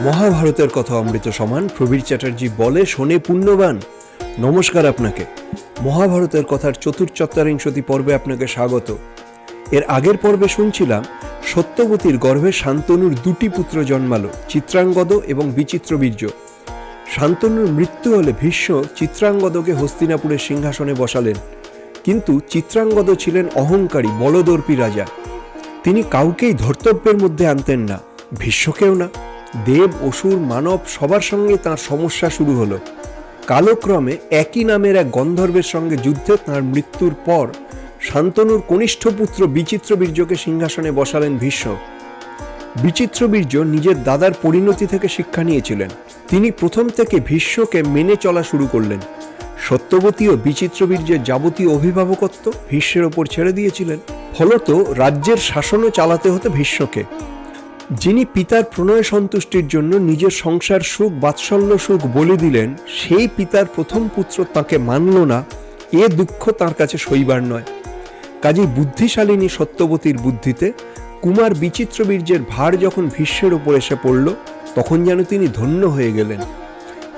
মহাভারতের কথা অমৃত সমান। প্রবীর চ্যাটার্জি বলে শোনে পুণ্যবান। নমস্কার আপনাকে। মহাভারতের কথার চতুর্চত্বরিংশতি পর্বে আপনাকে স্বাগত। এর আগের পর্বে শুনছিলাম, সত্যবতীর গর্ভে শান্তনুর দুটি পুত্র জন্মালো, চিত্রাঙ্গদ এবং বিচিত্রবীর্য। শান্তনুর মৃত্যু হলে ভীষ্ম চিত্রাঙ্গদকে হস্তিনাপুরের সিংহাসনে বসালেন। কিন্তু চিত্রাঙ্গদ ছিলেন অহংকারী বলদর্পী রাজা। তিনি কাউকেই ধর্তব্যের মধ্যে আনতেন না। ভীষ্মকেও না। দেব অসুর মানব সবার সঙ্গে তার সমস্যা শুরু হলো। কালক্রমে একই নামের এক গন্ধর্বের সঙ্গে যুদ্ধে তার মৃত্যুর পর শান্তনুর কনিষ্ঠ পুত্র বিচিত্রবীর্যকে সিংহাসনে বসালেন ভীষ্ম। বিচিত্রবীর্য নিজের দাদার পরিণতি থেকে শিক্ষা নিয়েছিলেন। তিনি প্রথম থেকে ভীষ্মকে মেনে চলা শুরু করলেন। সত্যবতী ও বিচিত্রবীর্যের যাবতীয় অভিভাবকত্ব ভীষ্মের ওপর ছেড়ে দিয়েছিলেন। ফলত রাজ্যের শাসনও চালাতে হতো ভীষ্মকে। যিনি পিতার প্রণয় সন্তুষ্টির জন্য নিজের সংসার সুখ, বাৎসল্য সুখ বলে দিলেন, সেই পিতার প্রথম পুত্র তাকে মানল না, এ দুঃখ তার কাছে সইবার নয়। কাজেই বুদ্ধিশালিনী সত্যবতীর বুদ্ধিতে কুমার বিচিত্রবীর্যের ভার যখন ভীষ্মের ওপর এসে পড়ল, তখন যেন তিনি ধন্য হয়ে গেলেন।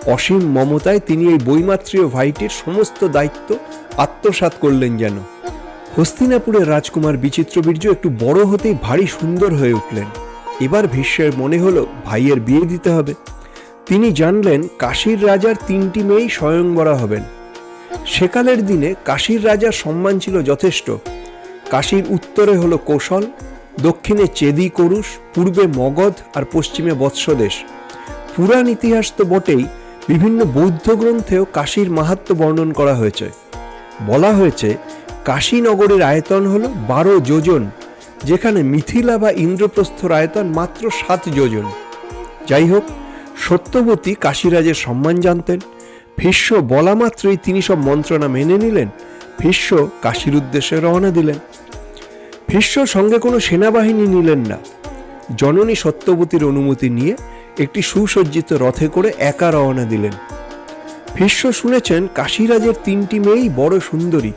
অসীম মমতায় তিনি এই বৈমাত্রীয় ভাইটির সমস্ত দায়িত্ব আত্মসাৎ করলেন যেন। হস্তিনাপুরের রাজকুমার বিচিত্রবীর্য একটু বড় হতেই ভারী সুন্দর হয়ে উঠলেন। এবার ভীষ্মের মনে হলো ভাইয়ের বিয়ে দিতে হবে। তিনি জানলেন কাশীর রাজার তিনটি মেয়েই স্বয়ংবরা হবেন। সেকালের দিনে কাশীর রাজার সম্মান ছিল যথেষ্ট। কাশীর উত্তরে হলো কৌশল, দক্ষিণে চেদি করুষ পূর্বে মগধ আর পশ্চিমে বৎসদেশ। পুরাণ ইতিহাস তো বটেই, বিভিন্ন বৌদ্ধ গ্রন্থেও কাশীর মাহাত্ম্য বর্ণন করা হয়েছে। বলা হয়েছে, কাশীনগরের আয়তন হল বারো যোজন। যেখানে মিথিলা বা ইন্দ্রপ্রস্থর আয়তন মাত্র সাত যোজন। যাই হোক সত্যবতী কাশীরাজের সম্মান জানতেন। ভীষ্ম বলা মাত্রই তিনি সব মন্ত্রণা মেনে নিলেন। ভীষ্ম কাশীর উদ্দেশ্যে রওনা দিলেন। ভীষ্ম সঙ্গে কোনো সেনাবাহিনী নিলেন না। জননী সত্যবতীর অনুমতি নিয়ে একটি সুসজ্জিত রথে করে একা রওনা দিলেন। ভীষ্ম শুনেছেন কাশীরাজের তিনটি মেয়েই বড় সুন্দরী।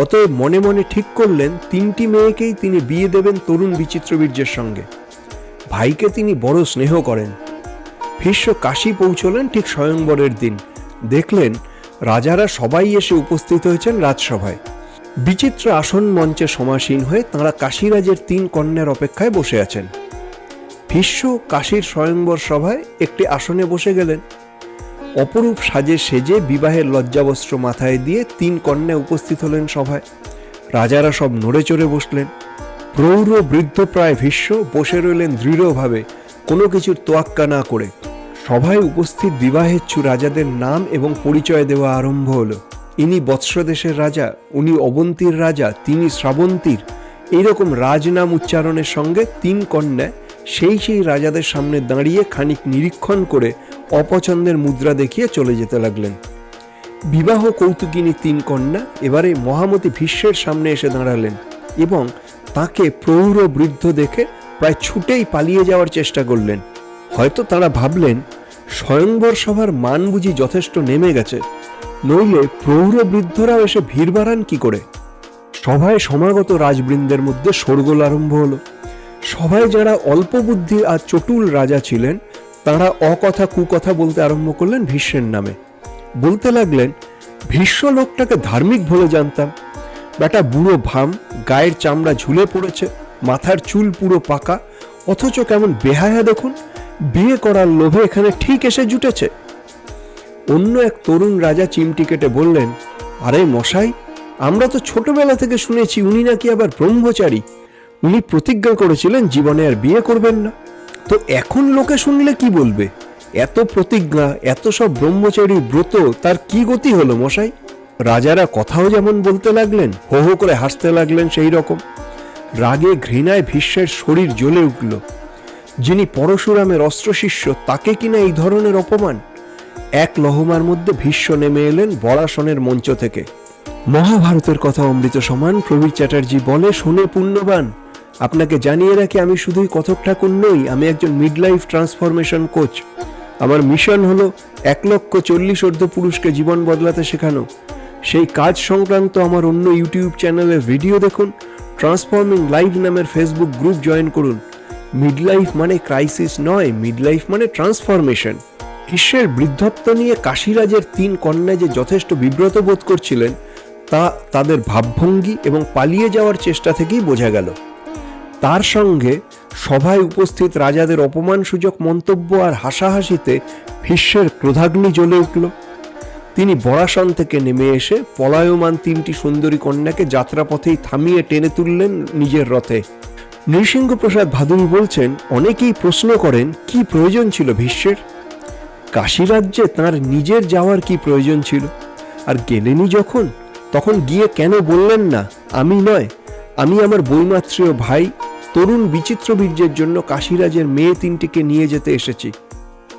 অতএব মনে মনে ঠিক করলেন, তিনটি মেয়েকেই তিনি বিয়ে দেবেন তরুণ বিচিত্রবীর্যের সঙ্গে। ভাইকে তিনি বড় স্নেহ করেন। ভীষ্ম কাশী পৌঁছলেন ঠিক স্বয়ংবরের দিন। দেখলেন, রাজারা সবাই এসে উপস্থিত হয়েছেন রাজসভায়। বিচিত্র আসন মঞ্চে সমাসীন হয়ে তাঁরা কাশীরাজের তিন কন্যার অপেক্ষায় বসে আছেন। ভীষ্ম কাশীর স্বয়ংবর সভায় একটি আসনে বসে গেলেন। অপরূপ সাজে সেজে বিবাহের লজ্জাবস্ত্র মাথায় দিয়ে তিন কন্যা উপস্থিত হলেন সভায়। রাজারা সব নড়ে চড়ে বসলেন। প্রৌঢ় বৃদ্ধ প্রায় ভীষ্ম বসে রইলেন দৃঢ়ভাবে, কোনো কিছুর তোয়াক্কা না করে। সভায় উপস্থিত বিবাহেচ্ছু রাজাদের নাম এবং পরিচয় দেওয়া আরম্ভ হলো। ইনি বৎসদেশের রাজা, উনি অবন্তীর রাজা, তিনি শ্রাবন্তীর। এইরকম রাজনাম উচ্চারণের সঙ্গে তিন কন্যা সেই সেই রাজাদের সামনে দাঁড়িয়ে খানিক নিরীক্ষণ করে অপছন্দের মুদ্রা দেখিয়ে চলে যেতে লাগলেন। বিবাহ কৌতুকিনী তিন কন্যা এবারে মহামতি ভীষ্মের সামনে এসে দাঁড়ালেন এবং তাকে প্রৌঢ় বৃদ্ধ দেখে প্রায় ছুটেই পালিয়ে যাওয়ার চেষ্টা করলেন। হয়তো তারা ভাবলেন, স্বয়ংবর সভার মান বুঝি যথেষ্ট নেমে গেছে, নইলে প্রৌঢ় বৃদ্ধরাও এসে ভিড় বাড়ান কি করে? সভায় সমাগত রাজবৃন্দের মধ্যে শোরগোল আরম্ভ হলো। সভায় যারা অল্প বুদ্ধি আর চটুল রাজা ছিলেন তারা অকথা কুকথা বলতে আরম্ভ করলেন ভীষ্মের নামে। বলতে লাগলেন, ভীষ্ম লোকটাকে ধার্মিক বলে জানতাম। বেটা বুড়ো ভাম, গায়ের চামড়া ঝুলে পড়েছে, মাথার চুল পুরো পাকা, অথচ কেমন বেহায়া দেখুন, বিয়ে করার লোভে এখানে ঠিক এসে জুটেছে। অন্য এক তরুণ রাজা চিমটি কেটে বললেন, আরে মশাই, আমরা তো ছোটবেলা থেকে শুনেছি উনি নাকি আবার ব্রহ্মচারী। উনি প্রতিজ্ঞা করেছিলেন জীবনে আর বিয়ে করবেন না। তো এখন লোকে শুনলে কি বলবে? এত প্রতিজ্ঞা, এত সব ব্রহ্মচারী ব্রত, তার কি গতি হলো মশাই? রাজারা কথাও যেমন বলতে লাগলেন, হো হো করে হাসতে লাগলেন সেই রকম। রাগে ঘৃণায় ভীষ্মের শরীর জ্বলে উঠল। যিনি পরশুরামের অস্ত্রশিষ্য, তাকে কিনা এই ধরনের অপমান? এক লহমার মধ্যে ভীষ্ম নেমে এলেন বরাসনের মঞ্চ থেকে। মহাভারতের কথা অমৃত সমান প্রবীর চ্যাটার্জি বলে শুনে পুণ্যবান। আপনাকে জানিয়ে রাখি, আমি শুধুই কথক ঠাকুর নই, আমি একজন মিডলাইফ ট্রান্সফরমেশন কোচ আমার মিশন হলো এক লক্ষ চল্লিশ অর্ধ পুরুষকে জীবন বদলাতে শেখানো। সেই কাজ সংক্রান্ত আমার অন্য ইউটিউব চ্যানেলের ভিডিও দেখুন ট্রান্সফর্মিং লাইভ নামের ফেসবুক গ্রুপ জয়েন করুন। মিডলাইফ মানে ক্রাইসিস নয় মিডলাইফ মানে ট্রান্সফরমেশন ভীষ্মের বৃদ্ধত্ব নিয়ে কাশীরাজের তিন কন্যা যে যথেষ্ট বিব্রত বোধ করছিলেন, তা তাদের ভাবভঙ্গি এবং পালিয়ে যাওয়ার চেষ্টা থেকেই বোঝা গেল। তার সঙ্গে সভায় উপস্থিত রাজাদের অপমানসূচক মন্তব্য আর হাসাহাসিতে ভীষ্মের ক্রোধাগ্নি জ্বলে উঠল। তিনি বরাসন থেকে নেমে এসে পলায়মান তিনটি সুন্দরী কন্যাকে যাত্রাপথেই থামিয়ে টেনে তুললেন নিজের রথে। নৃসিংহপ্রসাদ ভাদুরী বলছেন, অনেকেই প্রশ্ন করেন, কি প্রয়োজন ছিল ভীষ্মের? কাশীরাজ্যে তার নিজের যাওয়ার কি প্রয়োজন ছিল? আর গেলেনি যখন? তখন গিয়ে কেন বললেন না? আমি নয় আমি আমার বৈমাত্রীয় ভাই তরুণ বিচিত্র বীর্যের জন্য কাশীরাজের মেয়ে তিনটিকে নিয়ে যেতে এসেছি।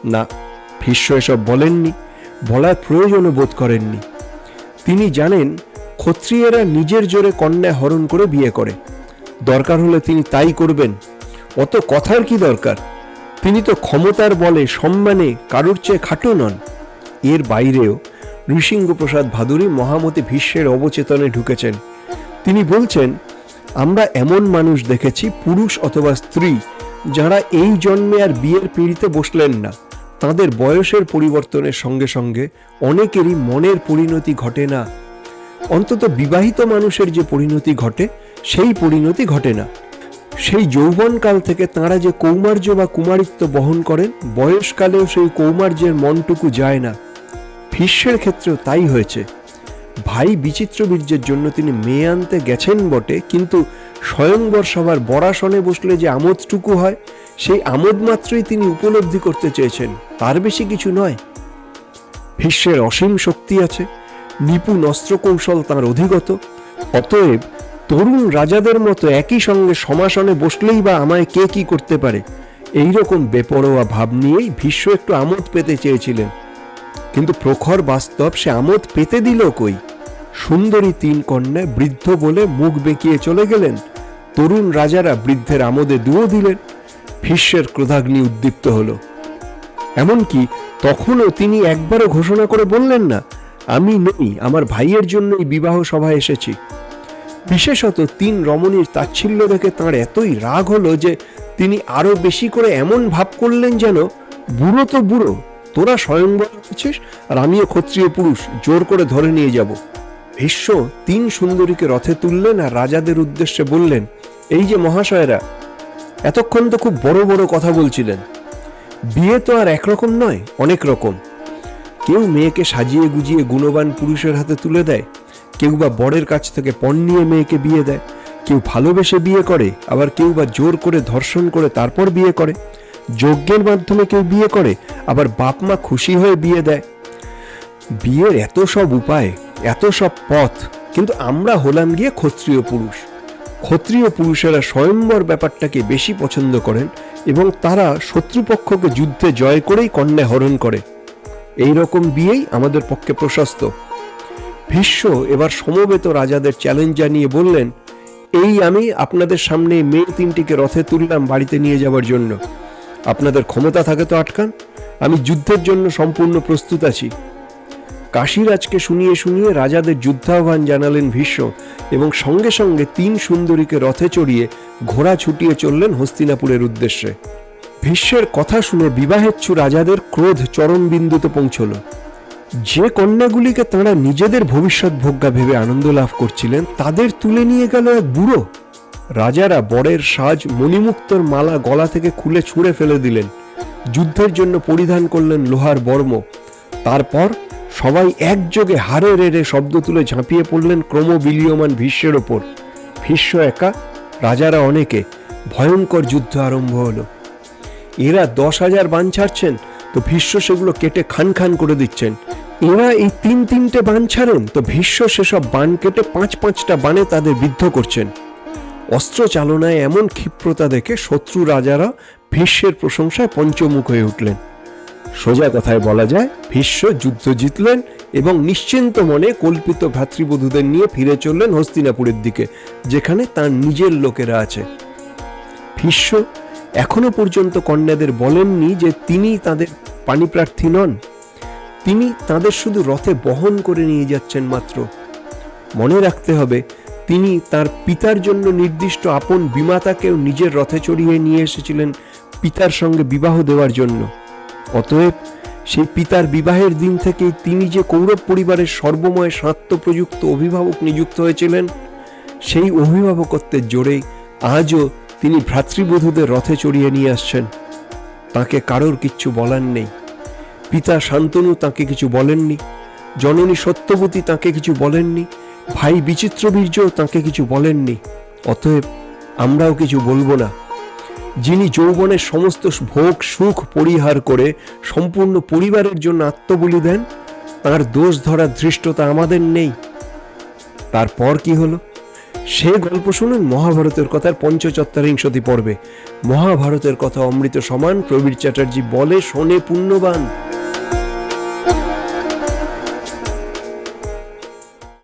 না, ভীষ্ম এসব বলেননি, বলার প্রয়োজনও বোধ করেননি। তিনি জানেন, ক্ষত্রিয়েরা নিজের জোরে কন্যা হরণ করে বিয়ে করে। দরকার হলে তিনি তাই করবেন। অত কথার কি দরকার? তিনি তো ক্ষমতার বলে সম্মানে কারুর চেয়ে খাটো নন। এর বাইরেও নৃসিংহপ্রসাদ ভাদুরী মহামতি ভীষ্মের অবচেতনে ঢুকেছেন। তিনি বলছেন আমরা এমন মানুষ দেখেছি, পুরুষ অথবা স্ত্রী, যারা এই জন্মে আর বিয়ের পিঁড়িতে বসলেন না। তাদের বয়সের পরিবর্তনের সঙ্গে সঙ্গে অনেকেরই মনের পরিণতি ঘটে না। অন্তত বিবাহিত মানুষের যে পরিণতি ঘটে, সেই পরিণতি ঘটে না। সেই যৌবনকাল থেকে তাঁরা যে কৌমার্য বা কুমারিত্ব বহন করেন, বয়সকালেও সেই কৌমার্যের মনটুকু যায় না। ভীষ্মের ক্ষেত্রেও তাই হয়েছে। ভাই বিচিত্র বীর্যের জন্য তিনি মেয়ে আনতে গেছেন বটে, কিন্তু স্বয়ংবর সভার বরাসনে বসলে যে আমোদটুকু হয়, সেই আমোদ মাত্রই তিনি উপলব্ধি করতে চেয়েছেন। তার বেশি কিছু নয়। ভীষ্মের অসীম শক্তি আছে, নিপুণ অস্ত্র কৌশল তাঁর অধিগত। অতএব তরুণ রাজাদের মতো একই সঙ্গে সমাসনে বসলেই বা আমায় কে কি করতে পারে? এইরকম বেপরোয়া ভাব নিয়েই ভীষ্ম একটু আমোদ পেতে চেয়েছিলেন। কিন্তু প্রখর বাস্তব সে আমোদ পেতে দিল কই? সুন্দরী তিন কন্যা বৃদ্ধ বলে মুখ বেঁকিয়ে চলে গেলেন। তরুণ রাজারা বৃদ্ধের আমোদে দুও দিলেন। ভীষ্মের ক্রোধাগ্নি উদ্দীপ্ত হল। এমনকি তখনও তিনি একবারও ঘোষণা করে বললেন না, আমি নেই, আমার ভাইয়ের জন্যই বিবাহ সভায় এসেছি। বিশেষত তিন রমণীর তাচ্ছিল্য দেখে তাঁর এতই রাগ হলো যে তিনি আরও বেশি করে এমন ভাব করলেন যেন, বুড়ো তো বুড়ো তোরা স্বয়ংবর হচ্ছিস আর আমিও ক্ষত্রিয় পুরুষ, জোর করে ধরে নিয়ে যাব। ভীষ্ম তিন সুন্দরীকে রথে তুললেন আর রাজাদের উদ্দেশ্যে বললেন, এই যে মহাশয়রা, এতক্ষণ তো খুব বড় বড় কথা বলছিলেন। বিয়ে তো আর একরকম নয়, অনেক রকম। কেউ মেয়েকে সাজিয়ে গুজিয়ে গুণবান পুরুষের হাতে তুলে দেয়, কেউ বা বরের কাছ থেকে পণ নিয়ে মেয়েকে বিয়ে দেয়, কেউ ভালোবেসে বিয়ে করে, আবার কেউ বা জোর করে ধর্ষণ করে তারপর বিয়ে করে। যজ্ঞের মাধ্যমে কেউ বিয়ে করে, আবার বাপ মা খুশি হয়ে বিয়ে দেয়। বিয়ের এত সব উপায়, এত সব পথ, কিন্তু আমরা হলাম গিয়ে ক্ষত্রিয় পুরুষ। ক্ষত্রিয় পুরুষেরা স্বয়ম্বর ব্যাপারটাকে বেশি পছন্দ করেন এবং তারা শত্রুপক্ষকে যুদ্ধে জয় করেই কন্যা হরণ করে। এই রকম বিয়েই আমাদের পক্ষে প্রশস্ত। ভীষ্ম এবার সমবেত রাজাদের চ্যালেঞ্জ জানিয়ে বললেন, এই আমি আপনাদের সামনে মেয়ে তিনটিকে রথে তুললাম বাড়িতে নিয়ে যাওয়ার জন্য। আপনাদের ক্ষমতা থাকে তো আটকান। আমি যুদ্ধের জন্য সম্পূর্ণ প্রস্তুত আছি। কাশীরাজকে শুনিয়ে শুনিয়ে রাজাদের যুদ্ধাহ্বান জানালেন ভীষ্ম এবং সঙ্গে সঙ্গে তিন সুন্দরীকে রথে চড়িয়ে ঘোড়া ছুটিয়ে চললেন হস্তিনাপুরের উদ্দেশ্যে। ভীষ্মের কথা শুনে বিবাহেচ্ছু রাজাদের ক্রোধ চরম বিন্দুতে পৌঁছল। যে কন্যাগুলিকে তাঁরা নিজেদের ভবিষ্যৎ ভোগ্যা ভেবে আনন্দ লাভ করছিলেন, তাদের তুলে নিয়ে গেল এক বুড়ো। রাজারা বরের সাজ মণিমুক্তর মালা গলা থেকে খুলে ছুঁড়ে ফেলে দিলেন। যুদ্ধের জন্য পরিধান করলেন লোহার বর্ম। তারপর সবাই একযোগে হারে রেড়ে শব্দ তুলে ঝাঁপিয়ে পড়লেন ক্রমবিলীয়মান ভীষ্মের ওপর। ভীষ্ম একা, রাজারা অনেকে। ভয়ঙ্কর যুদ্ধ আরম্ভ হলো। এরা দশ হাজার বান ছাড়ছেন, তো ভীষ্ম সেগুলো কেটে খান খান করে দিচ্ছেন। এরা এই তিন তিনটে বান ছাড়েন, তো ভীষ্ম সেসব বান কেটে পাঁচ পাঁচটা বানে তাদের বিদ্ধ করছেন। অস্ত্র চালনায় এমন ক্ষিপ্রতা দেখে শত্রু রাজারা ভীষ্মের প্রশংসায় পঞ্চমুখ হয়ে উঠলেন। সোজা কথায় বলা যায়, ভীষ্ম যুদ্ধ জিতলেন এবং নিশ্চিন্ত মনে কল্পিত ভ্রাতৃবধূদের নিয়ে ফিরে চললেন হস্তিনাপুরের দিকে, যেখানে তার নিজের লোকেরা আছে। ভীষ্ম এখনও পর্যন্ত কন্যাদের বলেননি যে তিনি তাদের পানিপ্রার্থী নন। তিনি তাদের শুধু রথে বহন করে নিয়ে যাচ্ছেন মাত্র। মনে রাখতে হবে তিনি তার পিতার জন্য নির্দিষ্ট আপন বিমাতাকেও নিজের রথে চড়িয়ে নিয়ে এসেছিলেন পিতার সঙ্গে বিবাহ দেওয়ার জন্য। অতএব, সেই পিতার বিবাহের দিন থেকেই তিনি যে কৌরব পরিবারের সর্বময় স্বার্থ প্রযুক্ত অভিভাবক নিযুক্ত হয়েছিলেন, সেই অভিভাবকত্বের জোরেই আজও তিনি ভ্রাতৃবধূদের রথে চড়িয়ে নিয়ে আসছেন। তাকে কারোর কিচ্ছু বলার নেই। পিতা শান্তনু তাকে কিছু বলেননি, জননী সত্যবতী তাকে কিছু বলেননি ভাই বিচিত্রবীর্য তাকে কিছু বলেননি, অতএব আমরাও কিছু বলব না। যিনি যৌবনের সমস্ত ভোগ, সুখ পরিহার করে সম্পূর্ণ পরিবারের জন্য আত্মবলি দেন, তার দোষ ধরার ধৃষ্টতা আমাদের নেই। তারপর কি হলো? সে গল্প শুনুন, মহাভারতের কথার পঞ্চচত্বরিংশতি পর্বে। মহাভারতের কথা অমৃত সমান, প্রবীর চ্যাটার্জি বলে, শোনে পুণ্যবান।